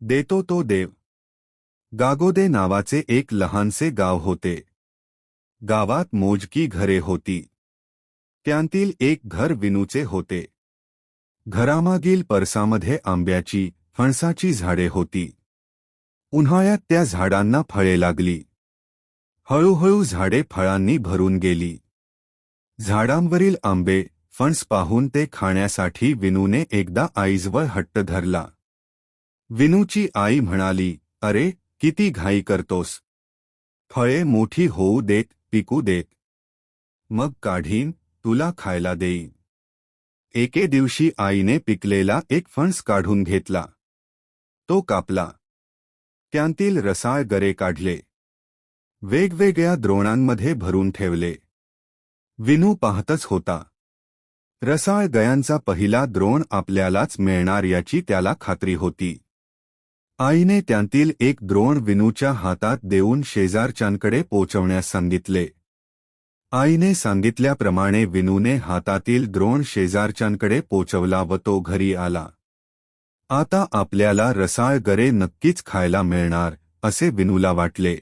देतो तो देव. गागोदे नावाचे एक लहानसे गाव होते. गावात मोजकी घरे होती. त्यांतील एक घर विनूचे होते. घरामागील परसामध्ये आंब्याची फणसाची झाडे होती. उन्हाळ्यात त्या झाडांना फळे लागली. हळूहळू झाडे फळांनी भरून गेली. झाडांवरील आंबे फणस पाहून ते खाण्यासाठी विनूने एकदा आईजवळ हट्ट धरला. विनूची आई म्हणाली अरे किती घाई करतोस. फळे मोठी होऊ देत पिकू देत. मग काढीन तुला खायला देईन. एके दिवशी आईने पिकलेला एक फणस काढून घेतला. तो कापला. त्यांतील रसाळ गरे काढले. वेगवेगळ्या द्रोणांमध्ये भरून ठेवले. विनू पाहतच होता. रसाळ गयांचा पहिला द्रोण आपल्यालाच मिळणार याची त्याला खात्री होती. आईने त्यांतील एक द्रोण विनूच्या हातात देऊन शेजारच्यांकडे पोचवण्यास सांगितले. आईने सांगितल्याप्रमाणे विनूने हातातील द्रोण शेजारच्यांकडे पोचवला व तो घरी आला. आता आपल्याला रसाळ गरे नक्कीच खायला मिळणार असे विनूला वाटले.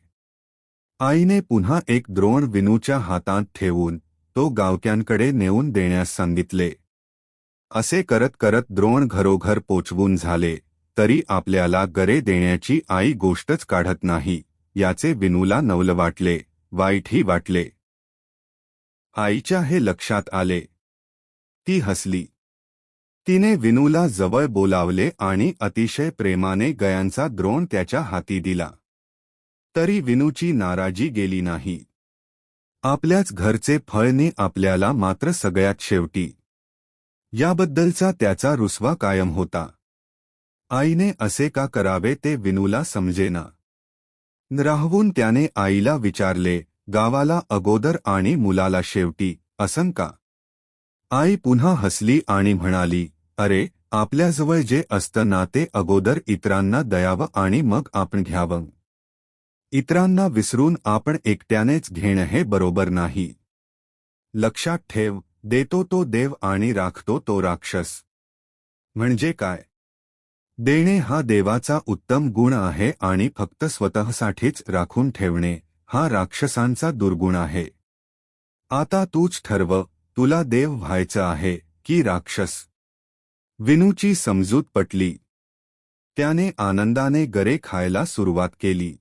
आईने पुन्हा एक द्रोण विनूच्या हातात ठेवून तो गावक्यांकडे नेऊन देण्यास सांगितले. असे करत करत द्रोण घरोघर पोचवून झाले. तरी आपल्याला गरे देण्याची आई गोष्टच काढत नाही. याचे विनूला नवल वाटले वाईटही वाटले. आईच्या हे लक्षात आले. ती हसली. तिने विनूला जवळ बोलावले आणि अतिशय प्रेमाने गयांचा द्रोण त्याच्या हाती दिला. तरी विनूची नाराजी गेली नाही. आपल्याच घरचे फळने आपल्याला मात्र सगळ्यात शेवटी. याबद्दलचा त्याचा रुसवा कायम होता. आईने असे का करावे ते विनूला समजेना. राहवून त्याने आईला विचारले गावाला अगोदर आणि मुलाला शेवटी असं का? आई पुन्हा हसली आणि म्हणाली अरे आपल्याजवळ जे असतं ना ते अगोदर इतरांना दयावं आणि मग आपण घ्यावं. इतरांना विसरून आपण एकट्यानेच घेणं हे बरोबर नाही. लक्षात ठेव देतो तो देव आणि राखतो तो राक्षस. म्हणजे काय? देणे हा देवाचा उत्तम गुण आहे आणि फक्त स्वतःसाठीच राखून ठेवणे हा राक्षसांचा दुर्गुण आहे. आता तूच ठरव तुला देव व्हायचं आहे की राक्षस. विनूची समजूत पटली. त्याने आनंदाने गरे खायला सुरुवात केली.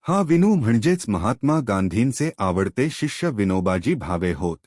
हा विनू म्हणजेच महात्मा गांधींचे आवडते शिष्य विनोबाजी भावे होत.